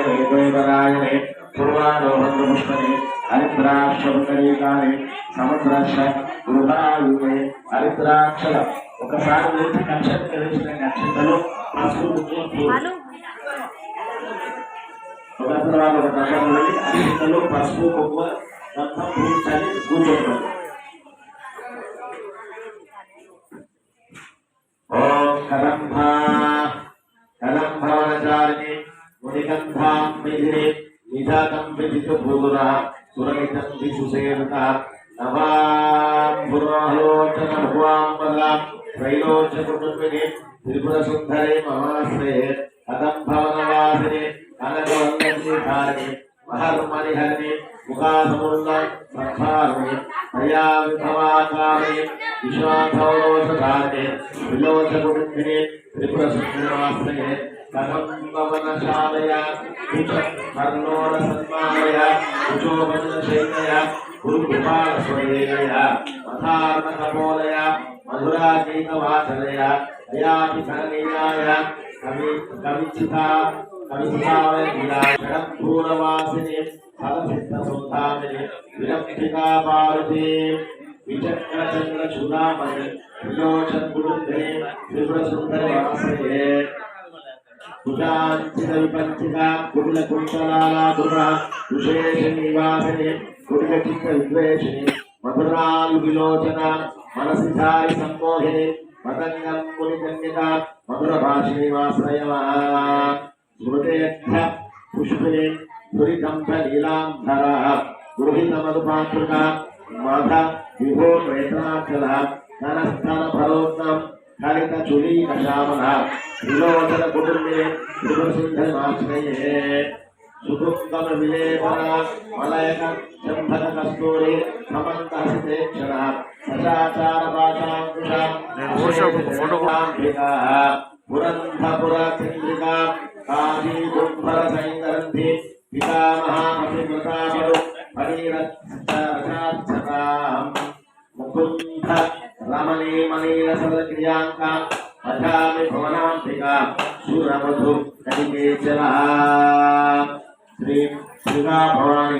उत्तरायणे द्वैतरायणे पूर्वारोहन्तपुष्पणे హరిద్రాక్షరే సముద్రాక్ష గృహాయుగే హరిద్రాక్షల ఒకసారి వేసి నక్షత్ర వేసిన నక్షత్రలు పసుపు కుంకుమ హలో ఒకసారి వాళ్ళు ఒక దగ్గర వెళ్ళి నక్షత్రలు పసుపు కుంకుమ మొత్తం పూజించాలి కూర్చోబెట్టాలి ఓం కలంభా కలంభవనచారిణి మునిగంధాం విధిని నిజాతం విధితు భూగుణ సురమితం విశుసేవత నవాం పురోహలోచన భువాంబల త్రైలోచ కుటుంబిని త్రిపుర సుందరి మహాశ్రయే కదంభవనవాసిని కనకవందీధారిణి మహర్మణిహరిణి ముఖాసముల్ల సంహారిణి దయా విభవాకారిణి విశ్వాసౌరోషధారిణి విలోచ కుటుంబిని త్రిపుర సుందరమాశ్రయే కరంబవనశాలయ కర్ణోరసన్మాలయ కుచోభనశైలయ గురుకుమారస్వరేణయ మథార్ణకమోలయ మధురాగీతవాచనయ దయాపి కరణీయాయ కవి కవిచిత కవితావూరవాసిని ఫలసిద్ధసుధామిని విరక్తికా పార్వతీ విచక్రచంద్రచూడామణి త్రిలోచన్ గురుంధే త్రిపురసుందరి ఆశ్రయే కుటాంచిదైపంచిత కుటిల కుంతలాలాపుర విశేష నివాసిని కుటిల చిత్త విద్వేషిని మధురాలు విలోచన మనసిధారి సంమోహిని పతంగం ముని కన్యత మధుర భాషినివాశ్రయ స్మృతేభ్య పుష్పిణి దురికంఠ నీలాంధర మధుపాత్రుక మధ విభో వేతనాచల ధనస్థాన భరోత్తం ललित चुली कशामन त्रिलोचन कुटुर में त्रिपुर सिंह माश्रये सुकुंदम विलेपन मलयक चंभन कस्तूरी समंत हस्तेक्षण सदाचार पाचांकुशां पुरन्धपुरचन्द्रिका काशीकुम्भरसैन्दन्धि पितामहामतिमृतामरु हरिरक्षार्थकाम् मुकुन्ध ముకుంద రమణీ పఠామి భవనాంతిక సురమధు కటికేచల శ్రీ శ్రీగా భవాని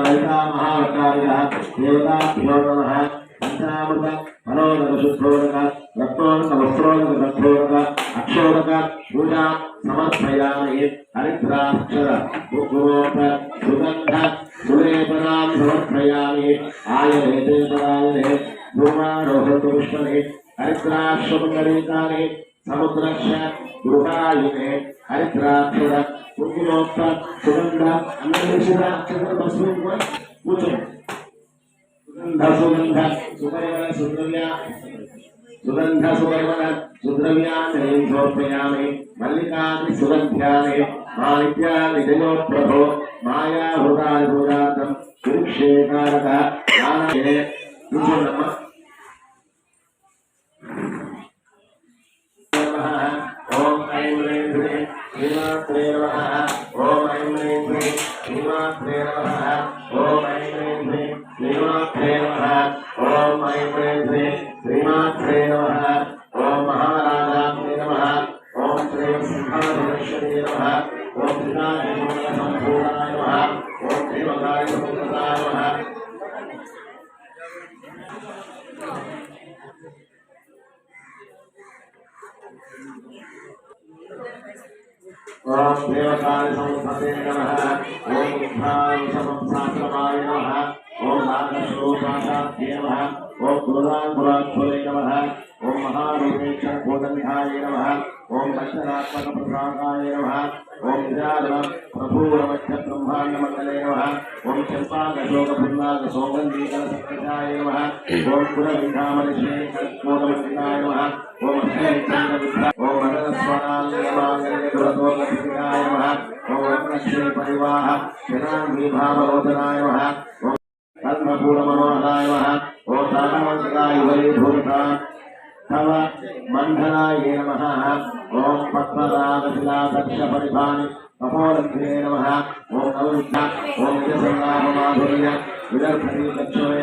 లలితా మహావతారిక దేవతాభ్యో నమ పంచామృత మనోదక శుద్ధోదక రత్నోదక వస్త్రోదక దత్తోదక అక్షోదక పూజా సమర్పయామి హరిద్రాక్షర గురుగోప సుగంధ సులేపనాం సమర్పయామి భూమారోహతుష్ణే హరిద్రాక్షుకరీతాని సముద్రక్ష గృహాయునే హరిద్రాక్షుడ కుంకుమోక్త సుగంధ అన్వేషిత చతుర్భస్వ కూర్చోండి. సుగంధ సుగంధ సుపరిమళ సుందర్య సుగంధ సువర్మణ సుద్రవ్యాన్ని సమర్పయామి మల్లికాన్ని సుగంధ్యాన్ని మా విద్యాన్ని జయో ప్రభో మాయా హృదాయ హృదార్థం కురుక్షేకారక నారాయణ ఐం హ్రీం హ్రీం శ్రీమాత్రే నమః ఓం ఐం హ్రీం హ్రీం శ్రీమాత్రే నమః ఓం ఐం హ్రీం హ్రీం శ్రీమాత్రే నమః ఓం ఐం హ్రీం शाश्वतप्रशाखाय नमः। ॐ विराजम प्रभूरमक्षब्रह्माण्डमण्डले नमः। ॐ चम्पाकशोकफुल्लाकसौगन्धीकरसत्कृताय नमः। ॐ पुरविधामलिशेखरकोटमण्डिताय नमः। ॐ अष्टैत्राणविद्धा ॐ मदनस्वरालयमाङ्गलगुरतोकपिताय नमः। ॐ रत्नक्षेपरिवाह जनाङ्गीभावलोचनाय नमः। पद्मपूर्णमनोहराय नमः। ॐ तारामन्त्राय वरीभूता సర్వ మంగళాయ నమ. ఓం పద్మనాభిలాసక్ష పరిభాని కపోలభ్యే నమ. ఓం నవృద్ధ ఓం విజసల్లాభమాధుర్య విదర్భీకక్షోయ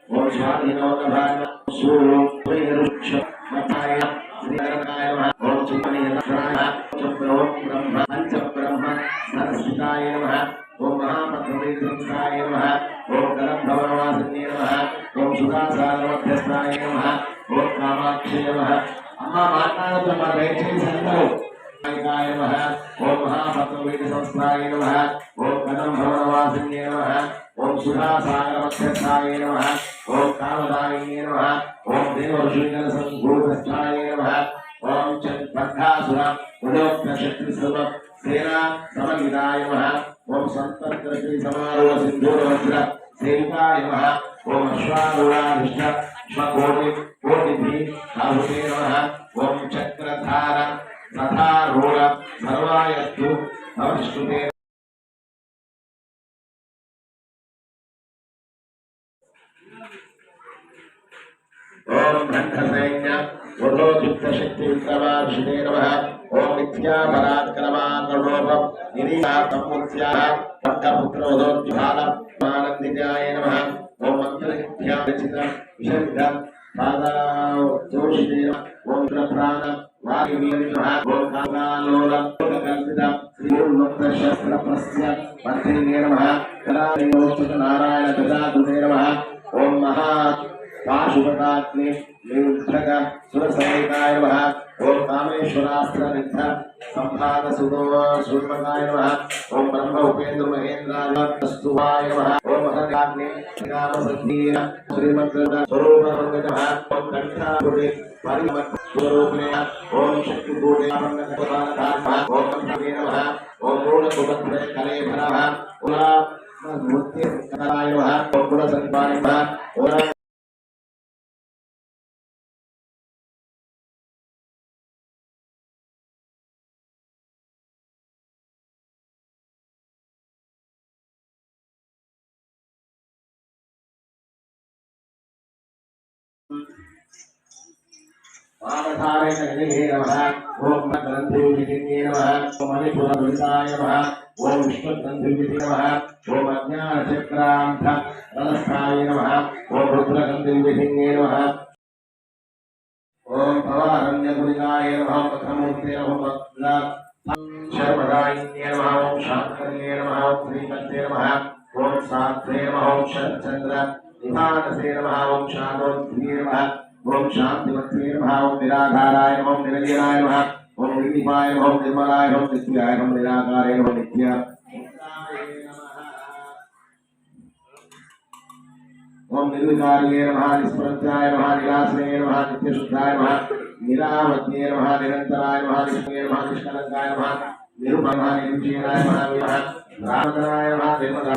सूर्योरुक्ष मठाय श्रीरकाय नमः ॐ चित्तनीयनाथाय चक्रो ब्रह्म ओम सुधासागर वक्षस्थाय नमः। ओम कामदाय नमः। ओम देवऋषिकल संभूतस्थाय नमः। ओम चंद्रधासुर उदोक्त शक्ति सर्व सेना समन्विताय नमः। ओम संतर्कर्षि समारोह सिंधुर वज्र सेविकाय नमः। ओम अश्वारुणाधिष्ठ श्वकोटि कोटिभि आहुते नमः। ओम चक्रधार रथारूढ़ सर्वायस्तु नमस्कृते ॐ ब्रह्मसैन्य गुरुशक्तिविक्रमार्षिणे नमः। ॐ मिथ्यापरात्करमान्वरूपं निरीशातमुत्याः पक्कपुत्रोदोज्ज्वालमानन्दिताय नमः। ॐ मन्त्रशक्त्याचितं विषविध पादादोषिणे ॐ प्राण श्रीशस्त्रप्रस्य मन्त्रिणे नमः। नारायण ददातु नमः। ॐ महा वासुपटाग्नि निरुद्धक सुरसैनिकाय नमः ॐ कामेश्वरास्त्रनिध सम्भागसुतो सूर्पकाय नमः ॐ ब्रह्म उपेन्द्र महेन्द्रास्तुवाय नमः ॐ हरकाग्नि कामसद्धीर श्रीमन्त्रद स्वरूपभङ्ग नमः ॐ कण्ठापुटे परिमत् स्वरूपिणे ॐ शक्तिपूटे ॐ कण्ठे नमः ॐ मूलसुभद्रे कलेभरः उला मूर्तिकराय नमः ॐ कुलसङ्काय नमः वामधारे नगरे नमः ॐ ग्रन्थिविधिन्ये नमः ॐ मणिपुरदुरिताय नमः ॐ विश्वग्रन्थिविधि नमः ॐ अज्ञानचक्रान्ध रथस्थाय नमः ॐ रुद्रग्रन्थिविधिन्ये नमः ॐ भवारण्यगुरिताय नमः प्रथमूर्ते नमः शर्मदायिन्ये नमः ॐ शाङ्कर्ये नमः ॐ श्रीकण्ठे नमः ॐ साध्वे नमः ॐ शरच्चन्द्र निधानसे नमः ॐ शाकोद्भिः नमः। ओम शांति लक्ष्मी नमः, ओम निराधाराय ओम निरंजनाय नमः, ओम निर्दीपाय ओम निर्मलाय ओम नित्याय ओम निराकाराय ओम नित्या। ओम निर्विकार्ये नमः निष्प्रत्याय नमः, निराश्रये नमः, नित्यशुद्धाय नमः निरावत्ये नमः, निरन्तराय नमः, निष्क्रिये नमः, निष्कलङ्काय नमः, निरुपमः निरुचीराय नमः रामधराय नमः, निर्मलः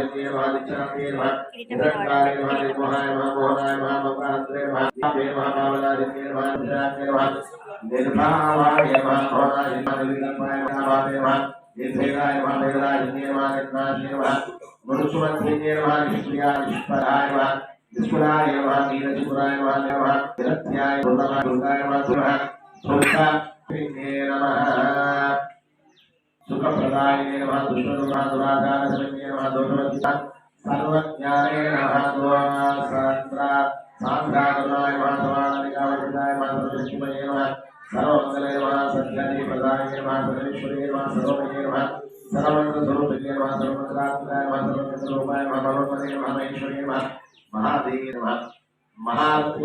महालक्ष्मी नमः विश्रामे नमः निरंकारे नमः निर्महाय नमः मोहनाय नमः मकांतरे नमः हे नमः मावलादित्ये नमः विश्रामे नमः निर्भावाय नमः मोहनाय नमः निर्गम्पाय नमः भावे नमः निर्भेदाय नमः भेदाय नमः कृष्णाय नमः मनुष्यवत्सन्ये नमः विष्णुयाय विष्पराय नमः विष्णुराय नमः नीरजपुराय नमः नमः निरत्याय नमः दुर्गाय नमः नमः। सुखम प्रदायने नमः दुष्टदुरा दुराचार शून्ये नमः दोषवत्ता सर्वज्ञाने नमः द्वासंत्रा सांद्रागुणाय नमः समानिकावर्धिताय नमः सर्वलक्ष्मये महा सर्वमङ्गले महा सत्यादि प्रदायने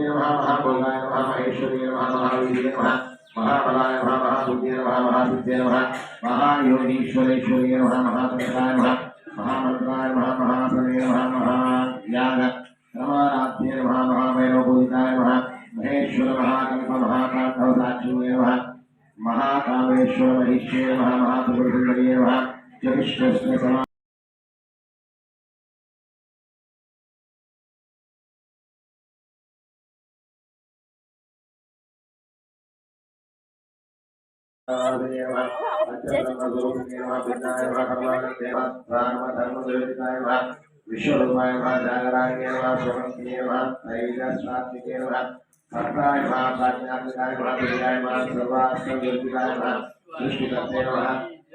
नमः महाभोगाय नमः महेश्वरे महा महाबलाय महा महासुद्ये नमः महासिद्धे नमः महायोगीश्वरेश्वरीय नमः महातन्त्राय नमः, महामन्त्राय नमः महासने नमः महायाग रमाराध्ये नमः महाभैरवपूजिताय नमः, महेश्वर महाकल्प महाकान्तवसाक्षिणे नमः, महाकामेश्वर महेश्वर नमः महासुरसुन्दरीय नमः चतुष्कृष्ण समा विश्वरूपाय जागराय स्वमंत्रिय तैलस्वात्मिके सत्ताय प्राज्ञात्मिकाय प्रियाय सर्वास्त्रज्योतिकाय सृष्टिकर्ते नमः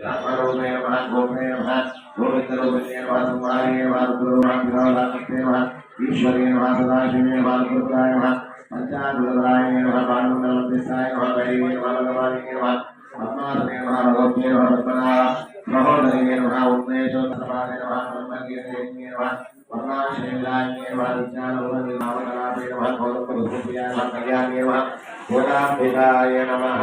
रामरूपे नमः गोपे नमः गोविन्दरूपिणे नमः संहारे नमः रुद्ररूपान्तिकावलाकर्ते नमः ईश्वरे नमः सदाशिवे नमः दुर्गाय नमः पञ्चादुर्गाय नमः बाणमण्डलमध्यस्थाय नमः वैरिवे नमः भगवानिके नमः पद्मासने नमः भगवते नमः पद्मनाभ महोदये नमः उन्मेषोत्तरपादे नमः ब्रह्मगीर्ये नमः वर्णाश्रीलाय नमः विज्ञानोपरि नामकलापे नमः गौरवरूपियाय नमः कल्याणे नमः गोदाम्बिकाय नमः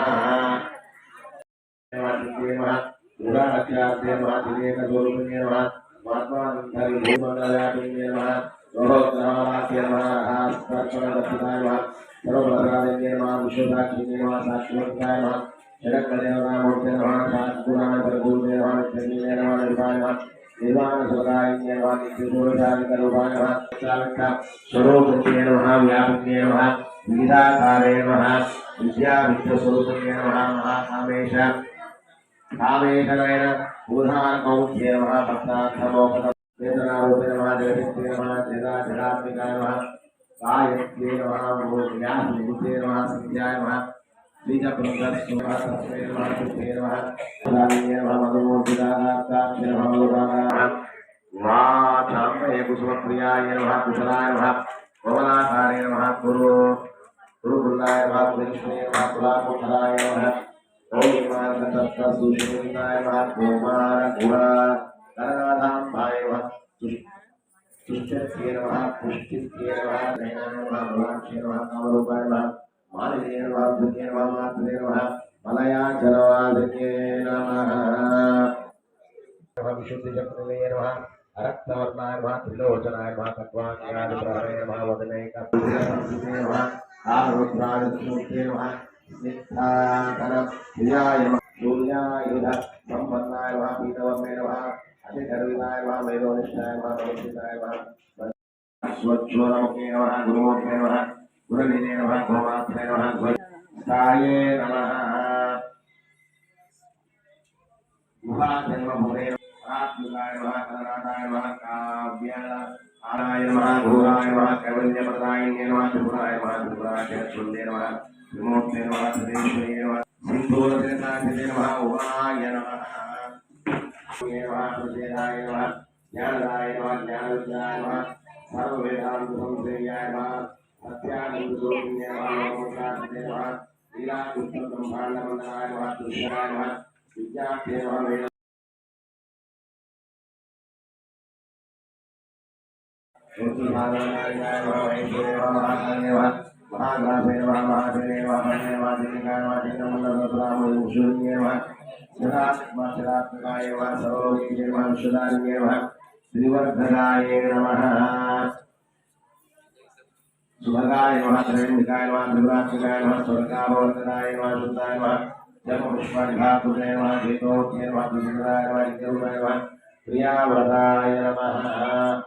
नमः गुणाक्षार्थे नमः दिनेकस्वरूपिणे नमः महात्मानन्तरि भूमण्डलापिणे नमः गौरवग्रहाख्य नमः हस्ताक्षरदक्षिणाय नमः सर्वप्रसादिन्ये नमः विश्वसाक्षिणे नमः साक्षिवत्ताय नमः जगत्पदेवनामूर्ते नमः शास्त्रुराय परगुरुवे नमः नित्यजीवे नमः निर्वाय नमः निर्वाणस्वराय नमः नित्यशूरशालिकरूपाय नमः चालक स्वरूपज्ञे नमः व्यापज्ञे नमः विविधाकारे नमः विद्याविद्यस्वरूपज्ञे नमः महाकामेश कामेशनयन भूधानकौमुख्ये नमः भक्तार्थमोपद नमः जगदित्ये नमः नमः गायत्र्ये नमः व्यासनिमित्ते नमः नमः बीजप्रदस्वतस्मै नमः कृष्णे नमः दानिये नमः कुसुमप्रियाय नमः कुशलाय नमः पवनाकारे नमः कुरु गुरुकुलाय नमः कुलेश्वरे नमः कुलाकुशलाय नमः ओमानन्दतत्तसुषुम्नाय नमः कुमारगुणा करनाथाम्बाय नमः तुष्टत्ये नमः पुष्टित्ये नमः नयनाय नमः भवाक्षे नमः कामरूपाय नमः मालिने नमः धन्ये नमः मात्रे नमः मलयाचलवाधिके नमः नमः विशुद्धिचक्रणे नमः रक्तवर्णाय नमः त्रिलोचनाय नमः तत्त्वाज्ञानप्रहरे नमः वदने कपिले नमः आरुद्राय नमः स्निग्धाकर नमः सूर्यायुध संपन्नाय नमः पीतवर्णे नमः अतिगर्विताय नमः वेदोनिष्ठाय नमः भगवद्गीताय नमः स्वच्छोरमुखे नमः गुरुमुखे नमः गुरुनिधे नमः गोमात्रे नमः गुरुस्थाये नमः गुहाजन्मभूते आत्मिकाय नमः करुणादाय नमः काव्य नमः घोराय नमः कैवल्यप्रदायिने नमः त्रिपुराय नमः त्रिपुराय नमः विमोक्ते नमः सदेश्वरे नमः सिन्धूरतिरकाशिते नमः उमाय नमः नमः प्रचेदाय नमः ज्ञानदाय नमः ज्ञानविद्याय नमः सर्ववेदान्तसंश्रेयाय नमः। सत्यानन्दस्वरूपिणे नमः नमोदाते नमः लीलाकृष्णब्रह्माण्डमण्डलाय नमः कृष्णाय नमः विद्यार्थे नमः वेद श्रीवर्धनाय नमः। सुभगाय नमः त्रयंबिकाय नमः त्रिपुरात्मिकाय नमः स्वर्गाभवर्तनाय नमः, शुद्धाय नमः जपपुष्पनिघातुते नमः गीतोक्ते नमः त्रिपुराय नमः नित्यरूपाय नमः, प्रियाव्रताय नमः।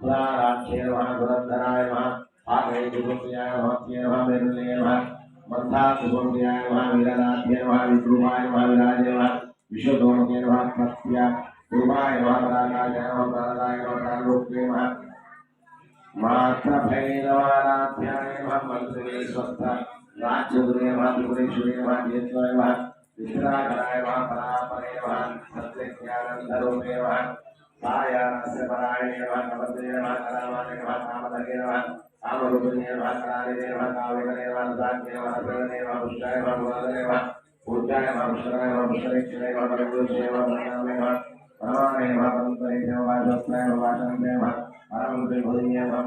पुराराक्षे नमः, पुरन्दराय नमः कुसुम्याय नमः प्रिय नमः मेरुले नमः मन्था कुसुम्याय नमः, वीरनाथ्ये नमः विद्रुमाय नमः, विराजे नमः विश्वतोमुखे नमः सत्य रूपाय नमः परागाय नमः प्राणाय नमः प्राणरूपे नमः मात्रभैरवाराध्याय नमः मन्त्रिणे स्वस्थ राज्यगुरे नमः त्रिपुरेश्वरे नमः जेत्वाय नमः परापरे नमः सत्यज्ञानन्दरूपे नमः सायानस्य परायणे नमः कपन्दे नमः करामाने नमः कामधगे नमः कामरूपिणे नमः करारिणे नमः काव्यकरे नमः साध्ये नमः प्रणने नमः पुष्टाय नमः गुणादने नमः पूज्याय नमः पुष्कराय नमः पुष्करेक्षणे नमः परमेश्वरे नमः परमात्मे नमः परमाने नमः परमपरे नमः वाचस्ताय नमः वाचन्ते नमः परमते भुजन्ये नमः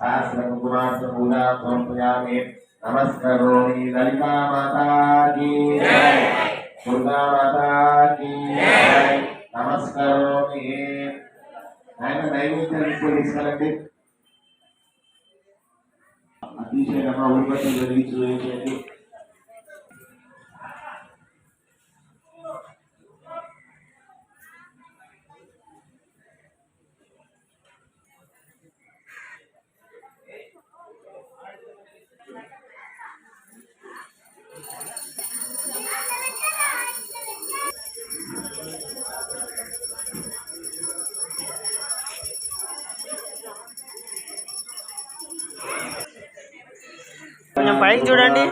సహస్రకుమార్తపూజా సమర్పయామి నమస్కరోమి లలితా మాతాకి దుర్గా మాతాకి నమస్కరోమి ఆయన నైవేద్యాన్ని తీసుకెళ్ళండి అతిశయంగా ఉత్పత్తి జరిగించి వేయండి పైకి చూడండి.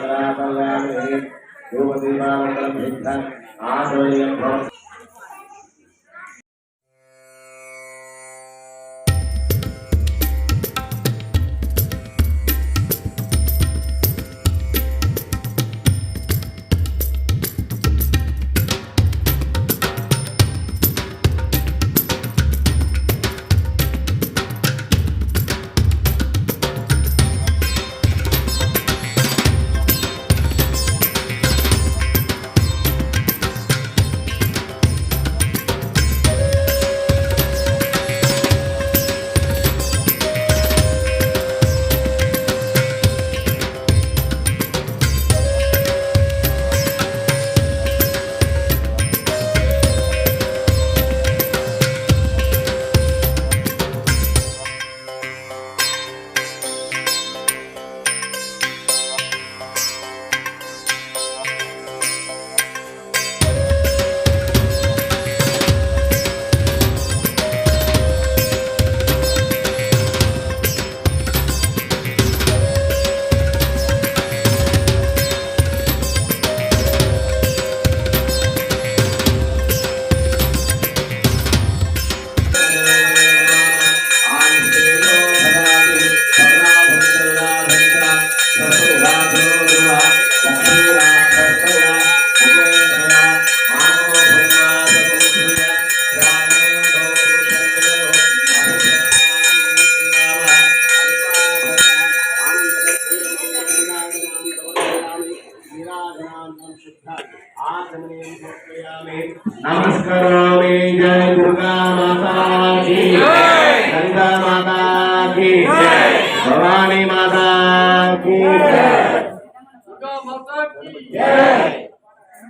మాతాకి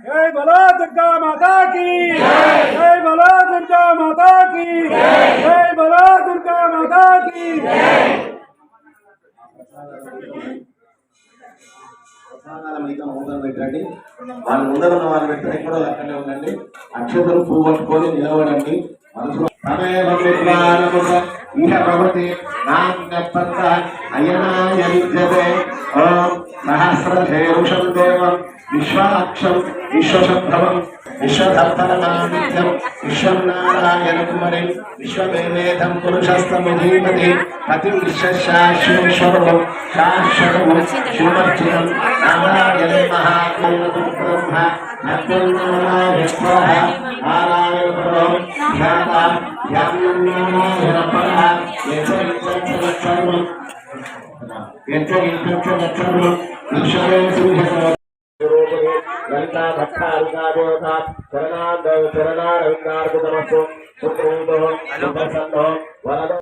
జై. బలో దుర్గా మాతాకి దుర్గా మాతాకి జై. బలో దుర్గా మాతాకి ప్రసాదాల పెట్టండి. వాళ్ళు ముందర ఉన్న వాళ్ళు పెట్టండి కూడా అక్కడనే ఉండండి. అక్షతలు పువ్వు పట్టుకొని నిలబడండి. సహస్రధేరుషం దేవం విశ్వాక్షం విశ్వశంభవం విశ్వధర్పణమానిత్యం విశ్వం నారాయణకుమరి విశ్వమేవేదం పురుషస్తమధీమతి పతి విశ్వశాశ్వరం శాశ్వరం శివర్జునం నారాయణ మహాత్మను బ్రహ్మ నత్యోనాయస్వాహ నారాయణ ప్రభు ధ్యానం ధ్యానం పరమ ఎత్త ఇంత లక్షణం విశ్వమే కలితా భక్తారుణాదేవత చరణాందో చరణారవిందార్బుదమస్తు సుప్రీతో వరదో.